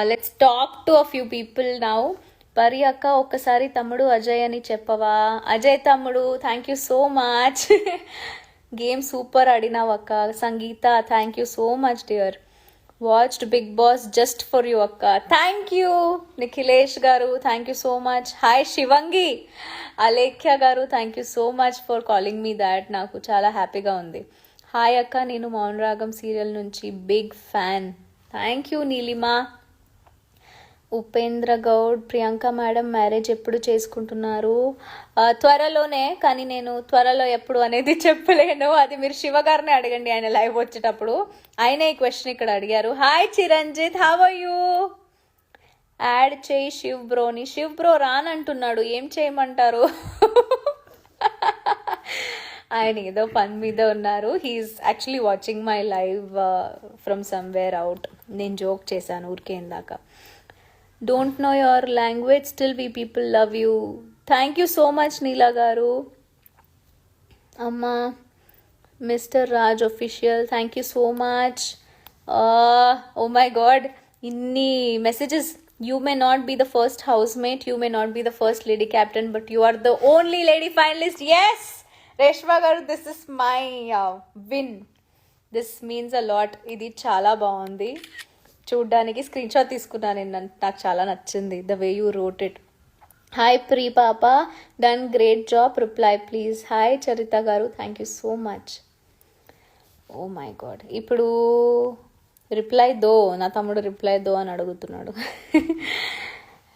Let's talk to a few people now Pari అక్క ఒక్కసారి తమ్ముడు అజయ్ అని చెప్పవా? అజయ్ తమ్ముడు thank you so much game super ఆడినావు అక్క. Sangeetha thank you so much dear watched Bigg Boss just for you అక్క. Thank you Nikhilesh గారు thank you so much hi Shivangi. Alekhya గారు thank you so much for calling me that నాకు చాలా హ్యాపీగా ఉంది. Hi అక్క. నేను మౌన్ రాగం సీరియల్ నుంచి big fan thank you Neelima. Upendra Goud Priyanka madam marriage ఎప్పుడు చేసుకుంటున్నారు? త్వరలోనే కానీ నేను త్వరలో ఎప్పుడు అనేది చెప్పలేను. అది మీరు శివ గారిని అడగండి ఆయన లైవ్ వచ్చేటప్పుడు. ఆయనే ఈ క్వశ్చన్ ఇక్కడ అడిగారు. Hi Chiranjit have you add చేయి శివ్ బ్రోని శివ్ బ్రో రానంటున్నాడు. ఏం చేయమంటారు? ఆయన ఏదో పని మీద ఉన్నారు. He's actually watching my live from somewhere out నేను జోక్ చేశాను ఊరికే ఇందాక. Don't know your language still we people love you thank you so much Neela గారు అమ్మా mister Raj official thank you so much oh my god ఇన్ని messages you may not be the first house mate you may not be the first lady captain but you are the only lady finalist yes Reshma గారు this is my win this means a lot ఇది చాలా బాగుంది చూడ్డానికి screen shot తీసుకున్నాను నేను నన్ను- నాకు చాలా నచ్చింది the way you wrote it hi pre పాప done great job reply please hi Charitha గారు thank you so much oh my god ఇప్పుడు రిప్లై దో నా తమ్ముడు రిప్లై దో అని అడుగుతున్నాడు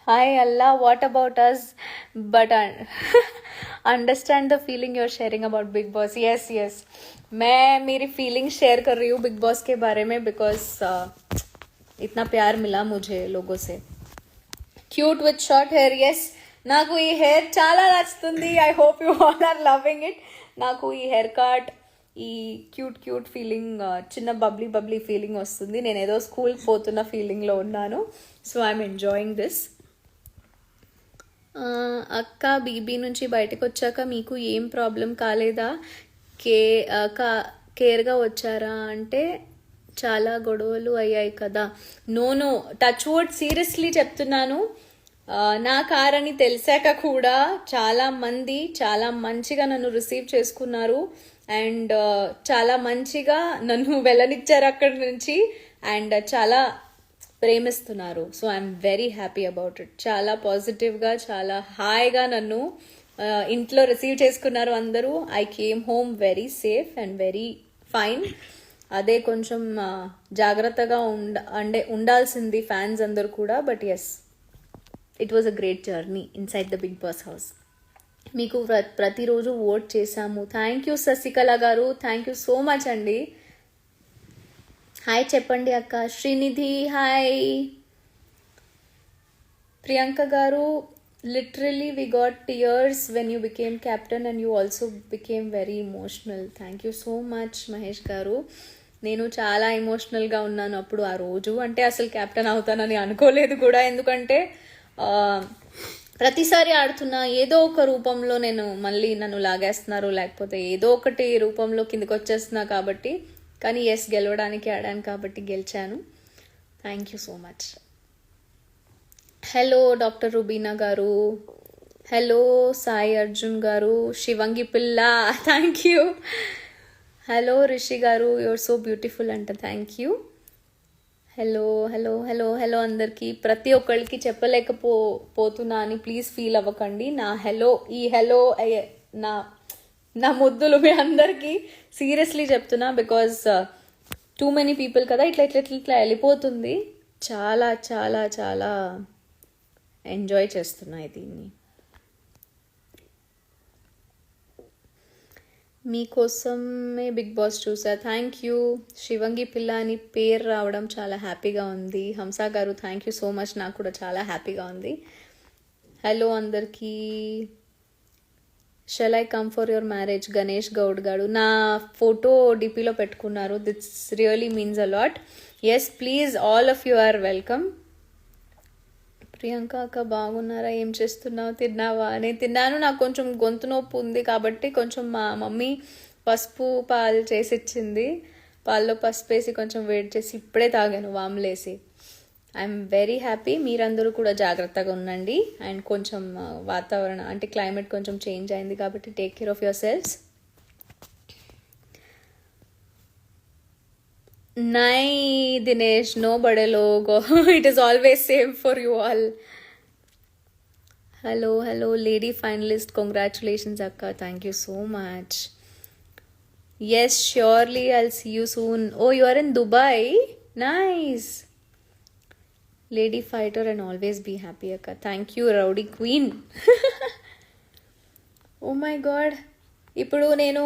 hi Allah what about us but understand the feeling you are sharing about big boss yes yes मैं मेरी फीलिंग शेयर कर रही हूँ बिग बॉस के बारे में बिकॉज इतना प्यार मिला मुझे लोगों से cute with short hair yes నాకు ఈ హెయిర్ చాలా నచ్చుతుంది I hope you all are loving it నాకు ఈ హెయిర్ కట్ ఈ క్యూట్ క్యూట్ ఫీలింగ్ చిన్న బబ్లీ బబ్లీ ఫీలింగ్ వస్తుంది నేను ఏదో స్కూల్కి పోతున్న ఫీలింగ్లో ఉన్నాను సో ఐఎమ్ ఎంజాయింగ్ దిస్ అక్క బీబీ నుంచి బయటకు వచ్చాక మీకు ఏం ప్రాబ్లం కాలేదా కే ఆ, కా కేర్గా వచ్చారా అంటే చాలా గొడవలు అయ్యాయి కదా. No no. Touch wood seriously చెప్తున్నాను. నా కారని అని తెలిసాక కూడా చాలా మంది చాలా మంచిగా నన్ను రిసీవ్ చేసుకున్నారు. అండ్ చాలా మంచిగా నన్ను వెళ్ళనిచ్చారు అక్కడి నుంచి. అండ్ చాలా ప్రేమిస్తున్నారు. So I'm very happy about it చాలా పాజిటివ్గా చాలా హాయిగా నన్ను ఇంట్లో రిసీవ్ చేసుకున్నారు అందరూ. I came home very safe and very fine అదే కొంచెం జాగ్రత్తగా ఉండ అంటే ఉండాల్సింది ఫ్యాన్స్ అందరు కూడా but yes it was a great journey inside the Bigg Boss house మీకు ప్ర ప్రతిరోజు ఓట్ చేశాము. థ్యాంక్ యూ శశికళ గారు. థ్యాంక్ యూ సో మచ్ అండి. హాయ్ చెప్పండి అక్క. శ్రీనిధి హాయ్ ప్రియాంక గారు literally we got tears when you became captain and you also became very emotional thank you so much Mahesh గారు. నేను చాలా ఎమోషనల్గా ఉన్నాను అప్పుడు ఆ రోజు. అంటే అసలు క్యాప్టెన్ అవుతానని అనుకోలేదు కూడా. ఎందుకంటే ప్రతిసారి ఆడుతున్నా ఏదో ఒక రూపంలో నేను మళ్ళీ నన్ను లాగేస్తున్నారు. లేకపోతే ఏదో ఒకటి రూపంలో కిందకి వచ్చేస్తున్నా కాబట్టి. కానీ ఎస్ గెలవడానికి ఆడాను కాబట్టి గెలిచాను. Thank you so much hello doctor Rubina గారు. హలో సాయి అర్జున్ గారు. శివంగి పిల్ల థ్యాంక్ యూ హలో రిషి గారు యువర్ సో బ్యూటిఫుల్ అంట thank you hello hello hello hello అందరికీ. ప్రతి ఒక్కరికి చెప్పలేకపో పోతున్నా అని ప్లీజ్ ఫీల్ అవ్వకండి. నా హలో ఈ హలో నా నా ముద్దులు మీ అందరికీ సీరియస్లీ చెప్తున్నా బికాజ్ టూ మెనీ పీపుల్ కదా ఇట్లా ఇట్లా ఇట్లా ఇట్లా వెళ్ళిపోతుంది. చాలా చాలా చాలా ఎంజాయ్ చేస్తున్నాయి దీన్ని. మీకోసమే బిగ్ బాస్ చూసా. Thank you. శివంగి పిల్ల అని పేరు రావడం చాలా హ్యాపీగా ఉంది. Hamsa garu thank you so much. నాకు కూడా చాలా హ్యాపీగా ఉంది. హలో అందరికీ. Shall I come for your marriage Ganesh Goud గారు. నా ఫోటో డిపిలో పెట్టుకున్నారు. That's really means a lot yes please all of you are welcome Priyanka అక్క బాగున్నారా? ఏం చేస్తున్నావు? తిన్నావా? నేను తిన్నాను. నాకు కొంచెం గొంతు నొప్పి ఉంది కాబట్టి కొంచెం మా మమ్మీ పసుపు పాలు చేసి ఇచ్చింది పాల్లో పసుపు వేసి కొంచెం వేడి చేసి ఇప్పుడే తాగాను వాములేసి. ఐఎమ్ వెరీ హ్యాపీ మీరందరూ కూడా జాగ్రత్తగా ఉండండి. అండ్ కొంచెం వాతావరణం అంటే క్లైమేట్ కొంచెం చేంజ్ అయింది కాబట్టి take care of yourselves Nai Dinesh, no bade logo. it is always same for you all. Hello, hello, lady finalist. Congratulations, Akka. Thank you so much. Yes, surely I'll see you soon. Oh, you are in Dubai? Nice. Lady fighter and always be happy, Akka. Thank you, Rowdy Queen. oh my god. ఇప్పుడు నేను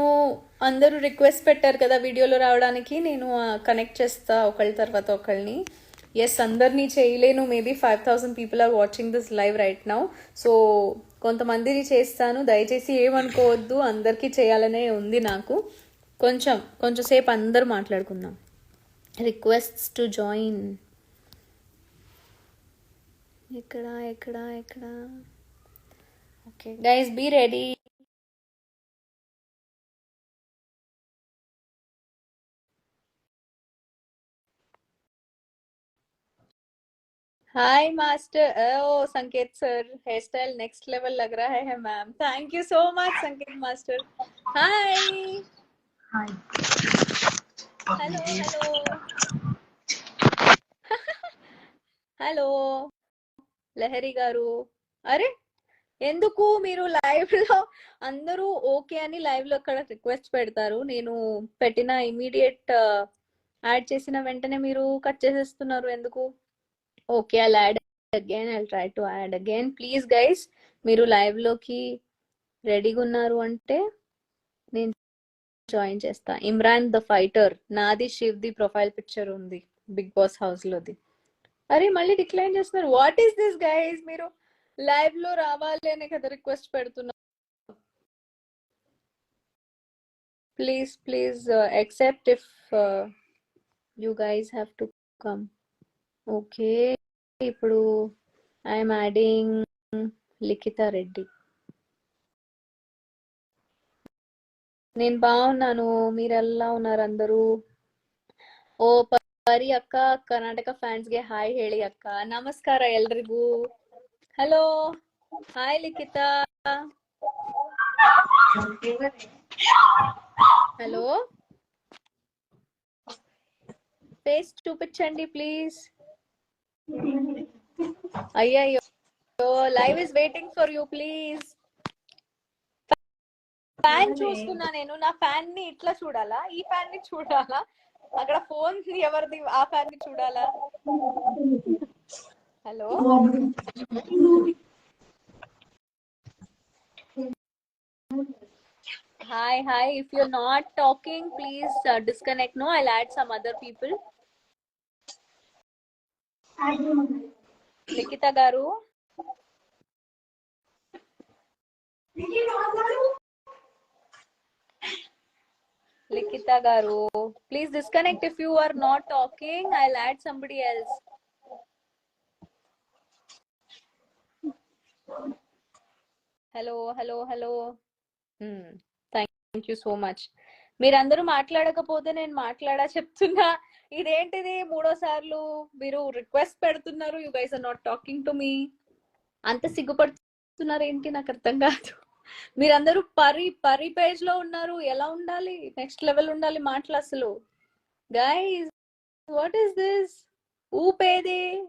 అందరూ request పెట్టారు కదా వీడియోలో రావడానికి నేను connect చేస్తా ఒకళ్ళ తర్వాత ఒకళ్ళని. ఎస్ అందరినీ చేయలేను. Maybe five thousand people are watching this live right now so కొంతమందిని చేస్తాను. దయచేసి ఏమనుకోవద్దు. అందరికీ చేయాలనే ఉంది నాకు. కొంచెం కొంచెంసేపు అందరూ మాట్లాడుకుందాం. రిక్వెస్ట్స్ టు జాయిన్ ఎక్కడ ఎక్కడ ఎక్కడ? Okay guys be ready hi master oh Sanket sir hair style next level लग रहा है ma'am thank you so much Sanket master hi hello hello hello Lahari గారు అరే ఎందుకు మీరు లైవ్ లో అందరూ ఓకే అని లైవ్ లో అక్కడ రిక్వెస్ట్ పెడతారు నేను పెట్టిన ఇమీడియట్ యాడ్ చేసిన వెంటనే మీరు కట్ చేసేస్తున్నారు ఎందుకు okay I add again I try to add again please guys మీరు లైవ్లోకి రెడీగా ఉన్నారు అంటే నేను జాయిన్ చేస్తా. ఇమ్రాన్ ద ఫైటర్ నాది శివ్ ది ప్రొఫైల్ పిక్చర్ ఉంది. బిగ్ బాస్ హౌస్ లోది. అరే మళ్ళీ డిక్లైన్ చేస్తున్నారు. వాట్ ఈస్ దిస్ గైస్ మీరు లైవ్లో రావాలి అనే కదా రిక్వెస్ట్ పెడుతున్నా. Please please accept if you guys have to come okay ఇప్పుడు ఐఎమ్ యాడింగ్ లిఖిత రెడ్డి నేను బాగున్నాను మీరు ఎలా ఉన్నారు అందరూ ಓ ಪರಿ ಅಕ್ಕ ಕರ್ನಾಟಕ ಫ್ಯಾನ್ಸ್ಗೆ ಹಾಯ್ ಹೇಳಿ ಅಕ್ಕ ನಮಸ್ಕಾರ ಎಲ್ರಿಗೂ hello hi Likhita hello face చూపించండి ప్లీజ్ అయ్యయ్యో live is waiting for you please fan చూస్తున్నా నేను నా ఫ్యాన్ ని ఇట్లా చూడాలా ఈ ఫ్యాన్ ని చూడాలా అక్కడ ఫోన్ ఎవరిది ఆ ఫ్యాన్ ని చూడాలా hello hi hi if you're not talking please disconnect no I add some other people Likhitha గారు లిఖిత గారు please disconnect if you are not talking I add somebody else hello hello hello thank you so much మీరందరూ మాట్లాడకపోతే నేను మాట్లాడా చెప్తున్నా. ఇదేంటిది? మూడో సార్లు మీరు రిక్వెస్ట్ పెడుతున్నారు. You guys are not talking to me. అంత సిగ్గుపడుతున్నారు ఏంటి? నాకు అర్థం కాదు. మీరందరూ పరి పరి పేజ్లో ఉన్నారు. ఎలా ఉండాలి? నెక్స్ట్ లెవెల్ ఉండాలి మాటలు అసలు. Guys what is this? ఊపేది?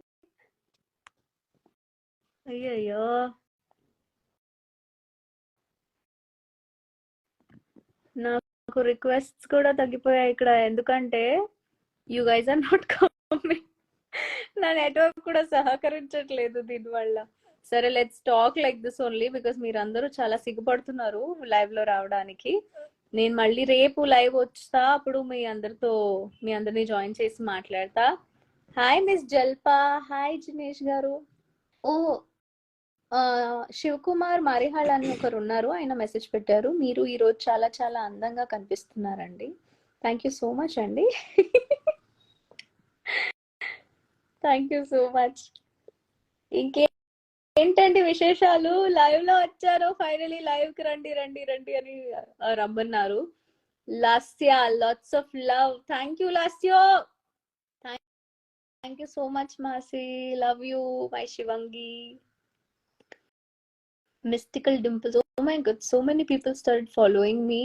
అయ్యయ్యో. నాకు రిక్వెస్ట్స్ కూడా తగ్గిపోయాయి ఇక్కడ. ఎందుకంటే you guys are not coming నా నెట్వర్క్ కూడా సహకరించట్లేదు దీనివల్ల. సరే let's talk like this only because మీరు అందరూ చాలా సిగ్గుపడుతున్నారు లైవ్లో రావడానికి. నేను మళ్ళీ రేపు లైవ్ వచ్చా అప్పుడు మీ అందరితో మీ అందరిని జాయిన్ చేసి మాట్లాడతా. Hi miss Jalpa hi Jinesh గారు. ఓ శివకుమార్ మారిహాళ్ అని ఒకరు ఉన్నారు. ఆయన మెసేజ్ పెట్టారు. మీరు ఈ రోజు చాలా చాలా అందంగా కనిపిస్తున్నారండి. థ్యాంక్ యూ సో మచ్ అండి. థ్యాంక్ యూ సో మచ్ ఇంకే ఏంటండి విశేషాలు? లైవ్లో వచ్చారు. ఫైనలీ లైవ్కి రండి రండి రండి అని రమ్మన్నారు. Lasya lots of love thank you లాస్యో thank you so much Masi love you my Shivangi mystical dimples oh my good so many people start following me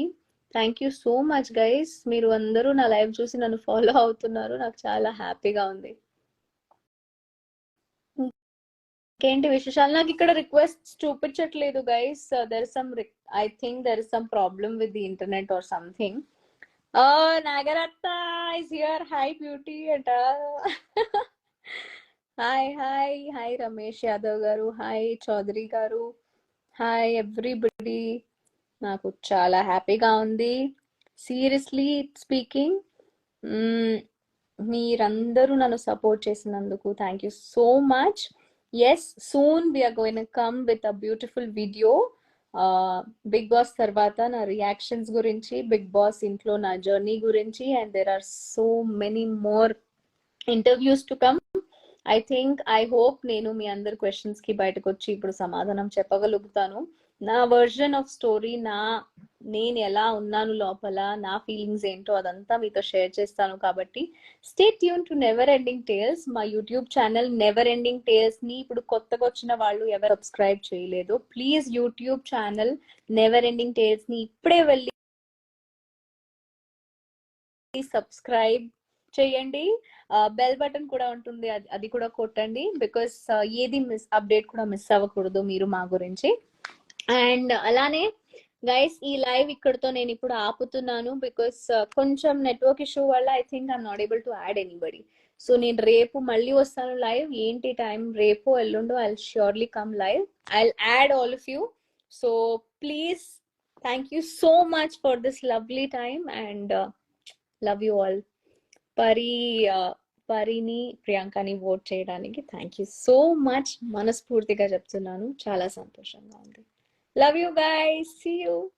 thank you so much guys మీరు అందరూ నా live చూసి నన్ను follow అవుతున్నారు. నాకు చాలా హ్యాపీగా ఉంది. ఇంకేంటి విశేషాలు? నాకు ఇక్కడ రిక్వెస్ట్ చూపించట్లేదు guys there some I think there is some problem with the internet or something Nagaratna is your hi beauty అట hi hi hi Ramesh Yadav గారు హాయ్ చౌదరి గారు హాయ్ ఎవ్రీబడి నాకు చాలా హ్యాపీగా ఉంది. సీరియస్లీ స్పీకింగ్ మీరందరూ నన్ను సపోర్ట్ చేసినందుకు thank you so much yes soon we're going come with a beautiful video Bigg Boss తర్వాత నా రియాక్షన్స్ గురించి బిగ్ బాస్ ఇంట్లో నా జర్నీ గురించి and there are so many more interviews to come I think I hope నేను మీ అందరి క్వశ్చన్స్కి బయటకు వచ్చి ఇప్పుడు సమాధానం చెప్పగలుగుతాను. నా వర్జన్ ఆఫ్ స్టోరీ నా నేను ఎలా ఉన్నాను లోపల నా ఫీలింగ్స్ ఏంటో అదంతా మీతో షేర్ చేస్తాను కాబట్టి stay tune to Never Ending Tales మా యూట్యూబ్ ఛానల్ నెవర్ ఎండింగ్ టేల్స్ని ఇప్పుడు కొత్తగా వచ్చిన వాళ్ళు ఎవరు సబ్స్క్రైబ్ చేయలేదు. Please YouTube channel Never Ending టేల్స్ని ఇప్పుడే వెళ్ళి సబ్స్క్రైబ్ చేయండి. బెల్ బటన్ కూడా ఉంటుంది. అది అది కూడా కొట్టండి. బికాస్ ఏది మిస్ అప్డేట్ కూడా మిస్ అవ్వకూడదు మీరు మా గురించి. అండ్ అలానే గైస్ ఈ లైవ్ ఇక్కడతో నేను ఇప్పుడు ఆపుతున్నాను. బికాస్ కొంచెం నెట్వర్క్ ఇష్యూ వల్ల I think I'm not able to add anybody so నేను రేపు మళ్ళీ వస్తాను లైవ్ ఏంటి టైం రేపు ఎల్లుండో I surely come live I add all of you so please thank you so much for this lovely time and love you all Pari పరిని ప్రియాంకని vote చేయడానికి. Thank you so much మనస్ఫూర్తిగా చెప్తున్నాను. చాలా సంతోషంగా ఉంది. Love you guys see you